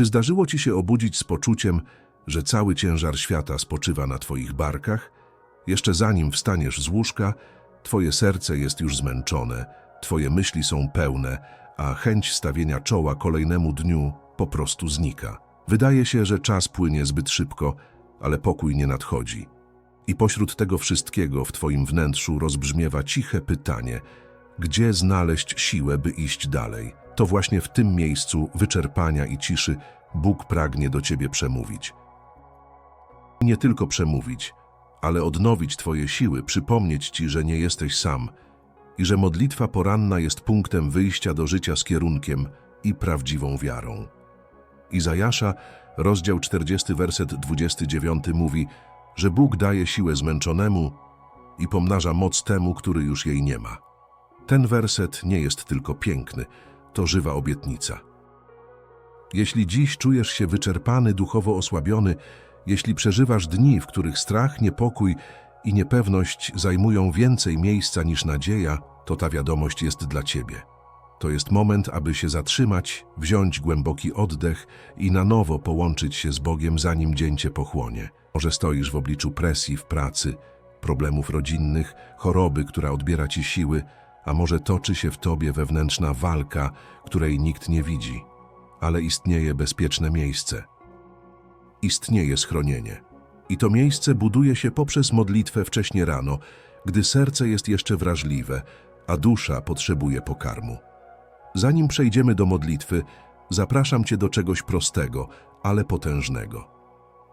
Czy zdarzyło ci się obudzić z poczuciem, że cały ciężar świata spoczywa na twoich barkach? Jeszcze zanim wstaniesz z łóżka, twoje serce jest już zmęczone, twoje myśli są pełne, a chęć stawienia czoła kolejnemu dniu po prostu znika. Wydaje się, że czas płynie zbyt szybko, ale pokój nie nadchodzi. I pośród tego wszystkiego w twoim wnętrzu rozbrzmiewa ciche pytanie, gdzie znaleźć siłę, by iść dalej? To właśnie w tym miejscu wyczerpania i ciszy Bóg pragnie do ciebie przemówić. Nie tylko przemówić, ale odnowić twoje siły, przypomnieć ci, że nie jesteś sam i że modlitwa poranna jest punktem wyjścia do życia z kierunkiem i prawdziwą wiarą. Izajasza, rozdział 40, werset 29 mówi, że Bóg daje siłę zmęczonemu i pomnaża moc temu, który już jej nie ma. Ten werset nie jest tylko piękny, to żywa obietnica. Jeśli dziś czujesz się wyczerpany, duchowo osłabiony, jeśli przeżywasz dni, w których strach, niepokój i niepewność zajmują więcej miejsca niż nadzieja, to ta wiadomość jest dla ciebie. To jest moment, aby się zatrzymać, wziąć głęboki oddech i na nowo połączyć się z Bogiem, zanim dzień cię pochłonie. Może stoisz w obliczu presji w pracy, problemów rodzinnych, choroby, która odbiera ci siły, a może toczy się w tobie wewnętrzna walka, której nikt nie widzi. Ale istnieje bezpieczne miejsce. Istnieje schronienie. I to miejsce buduje się poprzez modlitwę wcześnie rano, gdy serce jest jeszcze wrażliwe, a dusza potrzebuje pokarmu. Zanim przejdziemy do modlitwy, zapraszam Cię do czegoś prostego, ale potężnego.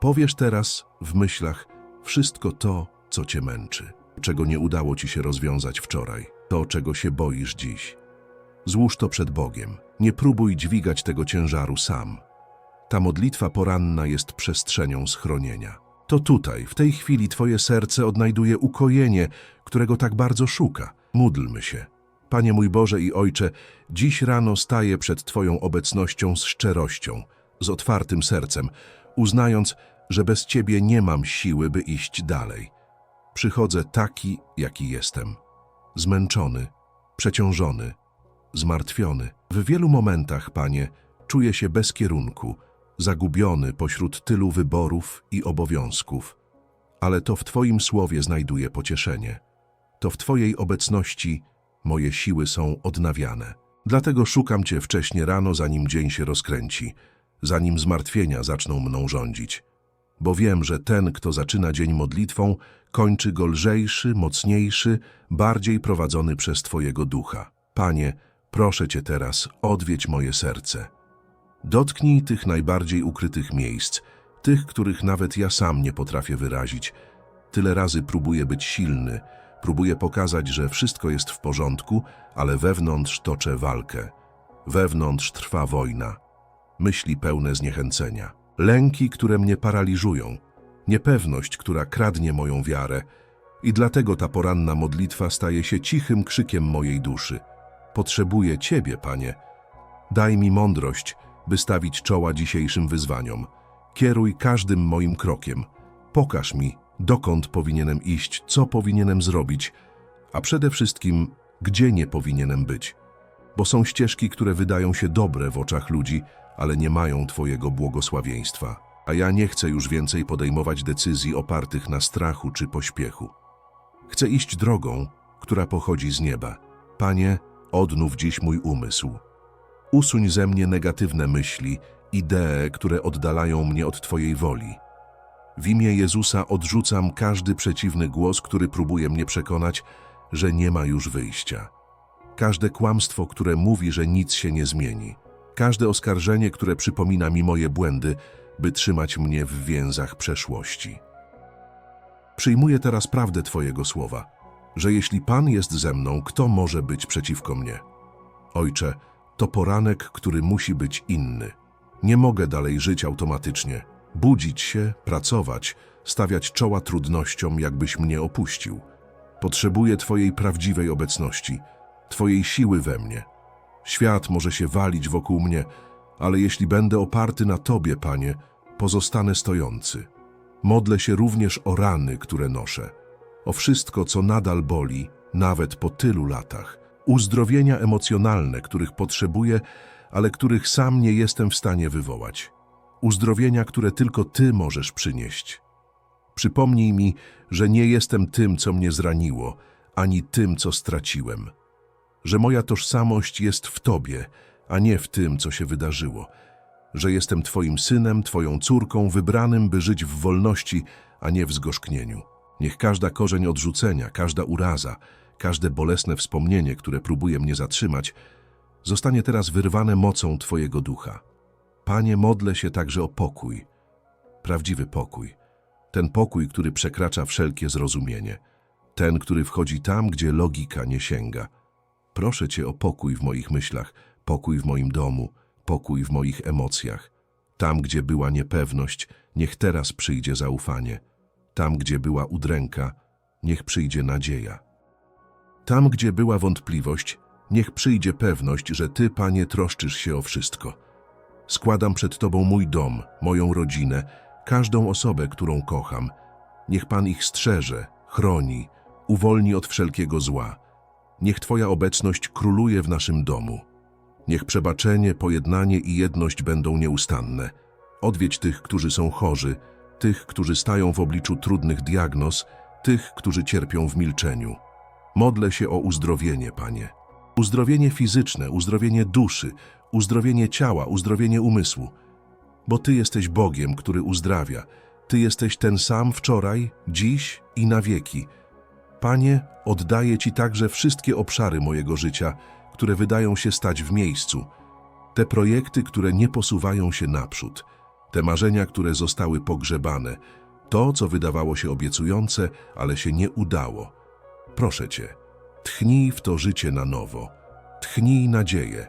Powiesz teraz w myślach wszystko to, co Cię męczy, czego nie udało Ci się rozwiązać wczoraj, to, czego się boisz dziś. Złóż to przed Bogiem. Nie próbuj dźwigać tego ciężaru sam. Ta modlitwa poranna jest przestrzenią schronienia. To tutaj, w tej chwili, Twoje serce odnajduje ukojenie, którego tak bardzo szuka. Módlmy się. Panie mój Boże i Ojcze, dziś rano staję przed Twoją obecnością z szczerością, z otwartym sercem, uznając, że bez Ciebie nie mam siły, by iść dalej. Przychodzę taki, jaki jestem. Zmęczony, przeciążony, zmartwiony. W wielu momentach, Panie, czuję się bez kierunku, zagubiony pośród tylu wyborów i obowiązków. Ale to w Twoim słowie znajduję pocieszenie. To w Twojej obecności moje siły są odnawiane. Dlatego szukam Cię wcześnie rano, zanim dzień się rozkręci, zanim zmartwienia zaczną mną rządzić. Bo wiem, że ten, kto zaczyna dzień modlitwą, kończy go lżejszy, mocniejszy, bardziej prowadzony przez Twojego ducha. Panie, proszę Cię teraz, odwiedź moje serce. Dotknij tych najbardziej ukrytych miejsc, tych, których nawet ja sam nie potrafię wyrazić. Tyle razy próbuję być silny, próbuję pokazać, że wszystko jest w porządku, ale wewnątrz toczę walkę. Wewnątrz trwa wojna. Myśli pełne zniechęcenia. Lęki, które mnie paraliżują. Niepewność, która kradnie moją wiarę. I dlatego ta poranna modlitwa staje się cichym krzykiem mojej duszy. Potrzebuję Ciebie, Panie. Daj mi mądrość, by stawić czoła dzisiejszym wyzwaniom. Kieruj każdym moim krokiem. Pokaż mi, dokąd powinienem iść, co powinienem zrobić, a przede wszystkim, gdzie nie powinienem być. Bo są ścieżki, które wydają się dobre w oczach ludzi, ale nie mają Twojego błogosławieństwa. A ja nie chcę już więcej podejmować decyzji opartych na strachu czy pośpiechu. Chcę iść drogą, która pochodzi z nieba. Panie, odnów dziś mój umysł. Usuń ze mnie negatywne myśli, idee, które oddalają mnie od Twojej woli. W imię Jezusa odrzucam każdy przeciwny głos, który próbuje mnie przekonać, że nie ma już wyjścia. Każde kłamstwo, które mówi, że nic się nie zmieni. Każde oskarżenie, które przypomina mi moje błędy, by trzymać mnie w więzach przeszłości. Przyjmuję teraz prawdę Twojego słowa, że jeśli Pan jest ze mną, kto może być przeciwko mnie? Ojcze, to poranek, który musi być inny. Nie mogę dalej żyć automatycznie. Budzić się, pracować, stawiać czoła trudnościom, jakbyś mnie opuścił. Potrzebuję Twojej prawdziwej obecności, Twojej siły we mnie. Świat może się walić wokół mnie, ale jeśli będę oparty na Tobie, Panie, pozostanę stojący. Modlę się również o rany, które noszę, o wszystko, co nadal boli, nawet po tylu latach, uzdrowienia emocjonalne, których potrzebuję, ale których sam nie jestem w stanie wywołać. Uzdrowienia, które tylko Ty możesz przynieść. Przypomnij mi, że nie jestem tym, co mnie zraniło, ani tym, co straciłem. Że moja tożsamość jest w Tobie, a nie w tym, co się wydarzyło. Że jestem Twoim synem, Twoją córką, wybranym, by żyć w wolności, a nie w zgorzknieniu. Niech każda korzeń odrzucenia, każda uraza, każde bolesne wspomnienie, które próbuje mnie zatrzymać, zostanie teraz wyrwane mocą Twojego ducha. Panie, modlę się także o pokój, prawdziwy pokój. Ten pokój, który przekracza wszelkie zrozumienie. Ten, który wchodzi tam, gdzie logika nie sięga. Proszę Cię o pokój w moich myślach, pokój w moim domu, pokój w moich emocjach. Tam, gdzie była niepewność, niech teraz przyjdzie zaufanie. Tam, gdzie była udręka, niech przyjdzie nadzieja. Tam, gdzie była wątpliwość, niech przyjdzie pewność, że Ty, Panie, troszczysz się o wszystko. Składam przed Tobą mój dom, moją rodzinę, każdą osobę, którą kocham. Niech Pan ich strzeże, chroni, uwolni od wszelkiego zła. Niech Twoja obecność króluje w naszym domu. Niech przebaczenie, pojednanie i jedność będą nieustanne. Odwiedź tych, którzy są chorzy, tych, którzy stają w obliczu trudnych diagnoz, tych, którzy cierpią w milczeniu. Modlę się o uzdrowienie, Panie. Uzdrowienie fizyczne, uzdrowienie duszy, uzdrowienie ciała, uzdrowienie umysłu. Bo Ty jesteś Bogiem, który uzdrawia. Ty jesteś ten sam wczoraj, dziś i na wieki. Panie, oddaję Ci także wszystkie obszary mojego życia, które wydają się stać w miejscu. Te projekty, które nie posuwają się naprzód. Te marzenia, które zostały pogrzebane. To, co wydawało się obiecujące, ale się nie udało. Proszę Cię, tchnij w to życie na nowo. Tchnij nadzieję.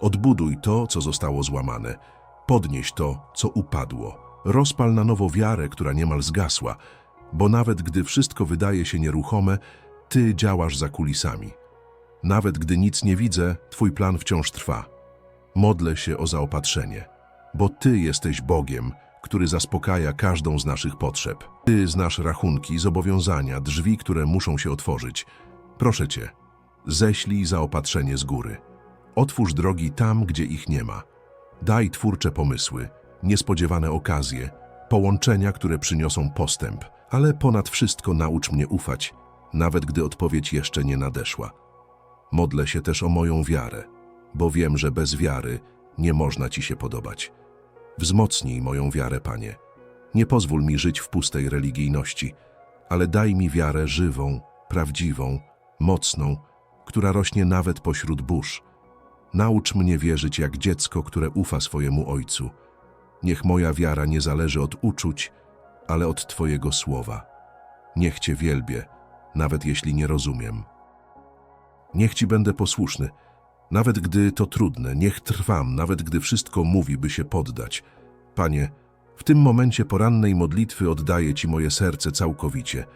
Odbuduj to, co zostało złamane. Podnieś to, co upadło. Rozpal na nowo wiarę, która niemal zgasła, bo nawet gdy wszystko wydaje się nieruchome, Ty działasz za kulisami. Nawet gdy nic nie widzę, Twój plan wciąż trwa. Modlę się o zaopatrzenie, bo Ty jesteś Bogiem, który zaspokaja każdą z naszych potrzeb. Ty znasz rachunki, zobowiązania, drzwi, które muszą się otworzyć. Proszę Cię, ześlij zaopatrzenie z góry. Otwórz drogi tam, gdzie ich nie ma. Daj twórcze pomysły, niespodziewane okazje, połączenia, które przyniosą postęp, ale ponad wszystko naucz mnie ufać, nawet gdy odpowiedź jeszcze nie nadeszła. Modlę się też o moją wiarę, bo wiem, że bez wiary nie można Ci się podobać. Wzmocnij moją wiarę, Panie. Nie pozwól mi żyć w pustej religijności, ale daj mi wiarę żywą, prawdziwą, mocną, która rośnie nawet pośród burz. Naucz mnie wierzyć jak dziecko, które ufa swojemu Ojcu. Niech moja wiara nie zależy od uczuć, ale od Twojego słowa. Niech Cię wielbię, nawet jeśli nie rozumiem. Niech Ci będę posłuszny, nawet gdy to trudne, niech trwam, nawet gdy wszystko mówi, by się poddać. Panie, w tym momencie porannej modlitwy oddaję Ci moje serce całkowicie.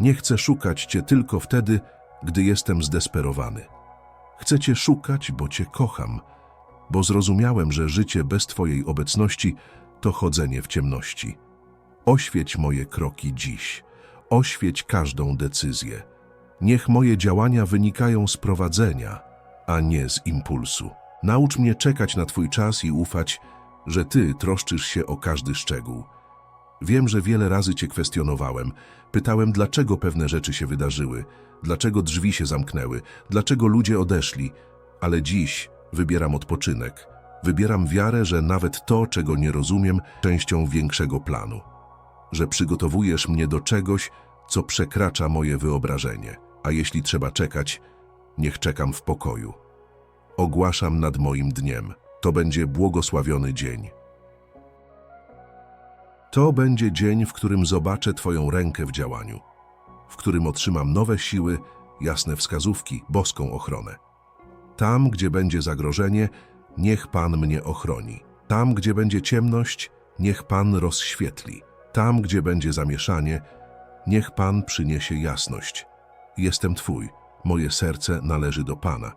Nie chcę szukać Cię tylko wtedy, gdy jestem zdesperowany. Chcę Cię szukać, bo Cię kocham, bo zrozumiałem, że życie bez Twojej obecności to chodzenie w ciemności. Oświeć moje kroki dziś, oświeć każdą decyzję. Niech moje działania wynikają z prowadzenia, a nie z impulsu. Naucz mnie czekać na Twój czas i ufać, że Ty troszczysz się o każdy szczegół. Wiem, że wiele razy Cię kwestionowałem. Pytałem, dlaczego pewne rzeczy się wydarzyły, dlaczego drzwi się zamknęły, dlaczego ludzie odeszli, ale dziś wybieram odpoczynek. Wybieram wiarę, że nawet to, czego nie rozumiem, częścią większego planu. Że przygotowujesz mnie do czegoś, co przekracza moje wyobrażenie. A jeśli trzeba czekać, niech czekam w pokoju. Ogłaszam nad moim dniem. To będzie błogosławiony dzień. To będzie dzień, w którym zobaczę Twoją rękę w działaniu, w którym otrzymam nowe siły, jasne wskazówki, boską ochronę. Tam, gdzie będzie zagrożenie, niech Pan mnie ochroni. Tam, gdzie będzie ciemność, niech Pan rozświetli. Tam, gdzie będzie zamieszanie, niech Pan przyniesie jasność. Jestem Twój, moje serce należy do Pana.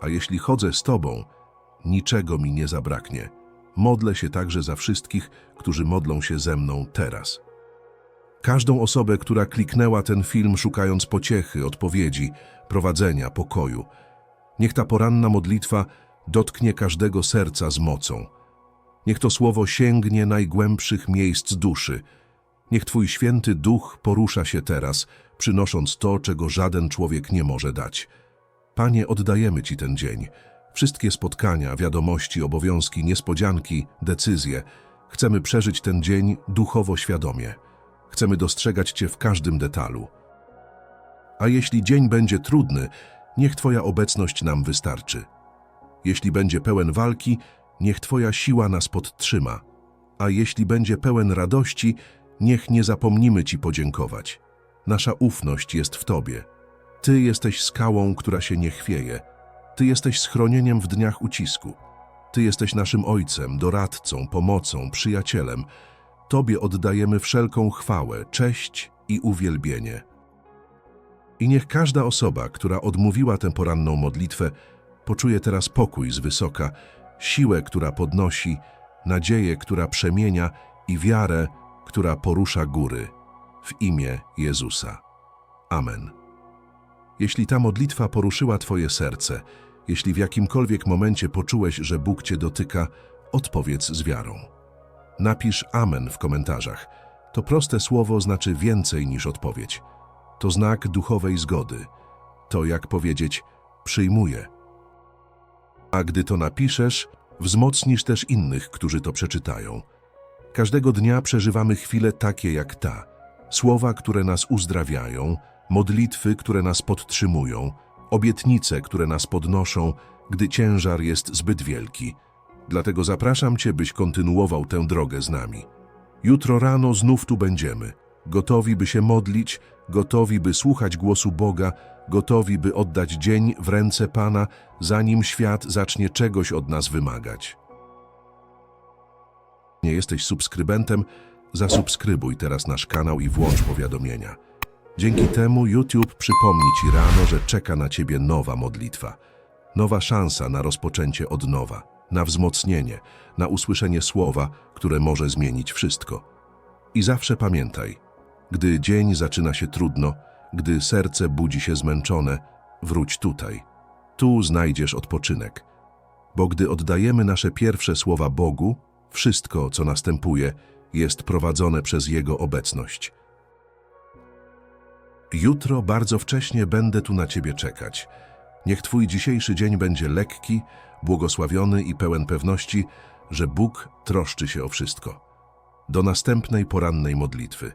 A jeśli chodzę z Tobą, niczego mi nie zabraknie. Modlę się także za wszystkich, którzy modlą się ze mną teraz. Każdą osobę, która kliknęła ten film szukając pociechy, odpowiedzi, prowadzenia, pokoju. Niech ta poranna modlitwa dotknie każdego serca z mocą. Niech to słowo sięgnie najgłębszych miejsc duszy. Niech Twój święty duch porusza się teraz, przynosząc to, czego żaden człowiek nie może dać. Panie, oddajemy Ci ten dzień. Wszystkie spotkania, wiadomości, obowiązki, niespodzianki, decyzje. Chcemy przeżyć ten dzień duchowo świadomie. Chcemy dostrzegać Cię w każdym detalu. A jeśli dzień będzie trudny, niech Twoja obecność nam wystarczy. Jeśli będzie pełen walki, niech Twoja siła nas podtrzyma. A jeśli będzie pełen radości, niech nie zapomnimy Ci podziękować. Nasza ufność jest w Tobie. Ty jesteś skałą, która się nie chwieje. Ty jesteś schronieniem w dniach ucisku. Ty jesteś naszym Ojcem, doradcą, pomocą, przyjacielem. Tobie oddajemy wszelką chwałę, cześć i uwielbienie. I niech każda osoba, która odmówiła tę poranną modlitwę, poczuje teraz pokój z wysoka, siłę, która podnosi, nadzieję, która przemienia i wiarę, która porusza góry. W imię Jezusa. Amen. Jeśli ta modlitwa poruszyła Twoje serce, jeśli w jakimkolwiek momencie poczułeś, że Bóg Cię dotyka, odpowiedz z wiarą. Napisz Amen w komentarzach. To proste słowo znaczy więcej niż odpowiedź. To znak duchowej zgody. To jak powiedzieć przyjmuję. A gdy to napiszesz, wzmocnisz też innych, którzy to przeczytają. Każdego dnia przeżywamy chwile takie jak ta. Słowa, które nas uzdrawiają, modlitwy, które nas podtrzymują, obietnice, które nas podnoszą, gdy ciężar jest zbyt wielki. Dlatego zapraszam Cię, byś kontynuował tę drogę z nami. Jutro rano znów tu będziemy, gotowi, by się modlić, gotowi, by słuchać głosu Boga, gotowi, by oddać dzień w ręce Pana, zanim świat zacznie czegoś od nas wymagać. Nie jesteś subskrybentem? Zasubskrybuj teraz nasz kanał i włącz powiadomienia. Dzięki temu YouTube przypomni Ci rano, że czeka na Ciebie nowa modlitwa. Nowa szansa na rozpoczęcie od nowa, na wzmocnienie, na usłyszenie słowa, które może zmienić wszystko. I zawsze pamiętaj, gdy dzień zaczyna się trudno, gdy serce budzi się zmęczone, wróć tutaj. Tu znajdziesz odpoczynek. Bo gdy oddajemy nasze pierwsze słowa Bogu, wszystko, co następuje, jest prowadzone przez Jego obecność. Jutro bardzo wcześnie będę tu na Ciebie czekać. Niech Twój dzisiejszy dzień będzie lekki, błogosławiony i pełen pewności, że Bóg troszczy się o wszystko. Do następnej porannej modlitwy.